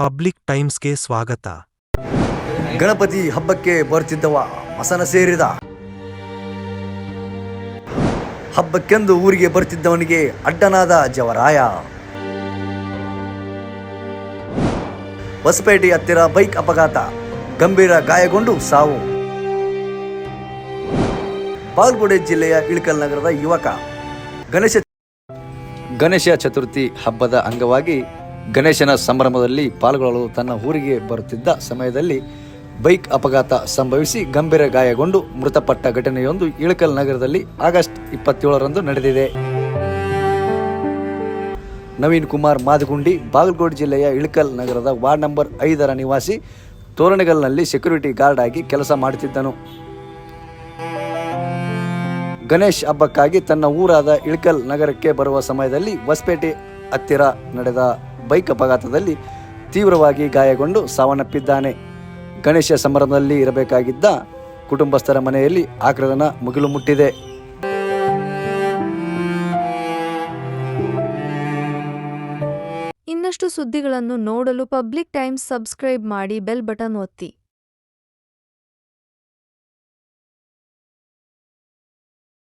Public ಟೈಮ್ಸ್ಗೆ ಸ್ವಾಗತ. ಗಣಪತಿ ಹಬ್ಬಕ್ಕೆ ಬರ್ತಿದ್ದವ ಮಸನ ಸೇರಿದ. ಹಬ್ಬಕ್ಕೆಂದು ಊರಿಗೆ ಬರ್ತಿದ್ದವನಿಗೆ ಅಡ್ಡನಾದ ಜವರಾಯ. ಹೊಸಪೇಟೆ ಹತ್ತಿರ ಬೈಕ್ ಅಪಘಾತ ಗಂಭೀರ ಗಾಯಗೊಂಡು ಸಾವು. ಬಾಗಲಕೋಟೆ ಜಿಲ್ಲೆಯ ಇಳಕಲ್ ನಗರದ ಯುವಕ. ಗಣೇಶ ಗಣೇಶ ಚತುರ್ಥಿ ಹಬ್ಬದ ಅಂಗವಾಗಿ ಗಣೇಶನ ಸಂಭ್ರಮದಲ್ಲಿ ಪಾಲ್ಗೊಳ್ಳಲು ತನ್ನ ಊರಿಗೆ ಬರುತ್ತಿದ್ದ ಸಮಯದಲ್ಲಿ ಬೈಕ್ ಅಪಘಾತ ಸಂಭವಿಸಿ ಗಂಭೀರ ಗಾಯಗೊಂಡು ಮೃತಪಟ್ಟ ಘಟನೆಯೊಂದು ಇಳಕಲ್ ನಗರದಲ್ಲಿ ಆಗಸ್ಟ್ ಇಪ್ಪತ್ತೇಳರಂದು ನಡೆದಿದೆ. ನವೀನ್ ಕುಮಾರ್ ಮಾದಗುಂಡಿ, ಬಾಗಲಕೋಟೆ ಜಿಲ್ಲೆಯ ಇಳಕಲ್ ನಗರದ ವಾರ್ಡ್ ನಂಬರ್ ಐದರ ನಿವಾಸಿ ತೋರಣಗಲ್ನಲ್ಲಿ ಸೆಕ್ಯೂರಿಟಿ ಗಾರ್ಡ್ ಆಗಿ ಕೆಲಸ ಮಾಡುತ್ತಿದ್ದನು. ಗಣೇಶ್ ಹಬ್ಬಕ್ಕಾಗಿ ತನ್ನ ಊರಾದ ಇಳಕಲ್ ನಗರಕ್ಕೆ ಬರುವ ಸಮಯದಲ್ಲಿ ಹೊಸಪೇಟೆ ಹತ್ತಿರ ನಡೆದ. ಬೈಕ್ ಅಪಘಾತದಲ್ಲಿ ತೀವ್ರವಾಗಿ ಗಾಯಗೊಂಡು ಸಾವನ್ನಪ್ಪಿದ್ದಾನೆ. ಗಣೇಶ ಸಂಭ್ರಮದಲ್ಲಿ ಇರಬೇಕಾಗಿದ್ದ ಕುಟುಂಬಸ್ಥರ ಮನೆಯಲ್ಲಿ ಆಕ್ರದನ ಮುಗಿಲು ಮುಟ್ಟಿದೆ. ಇನ್ನಷ್ಟು ಸುದ್ದಿಗಳನ್ನು ನೋಡಲು ಪಬ್ಲಿಕ್ ಟೈಮ್ಸ್ ಸಬ್ಸ್ಕ್ರೈಬ್ ಮಾಡಿ ಬೆಲ್ ಬಟನ್ ಒತ್ತಿ.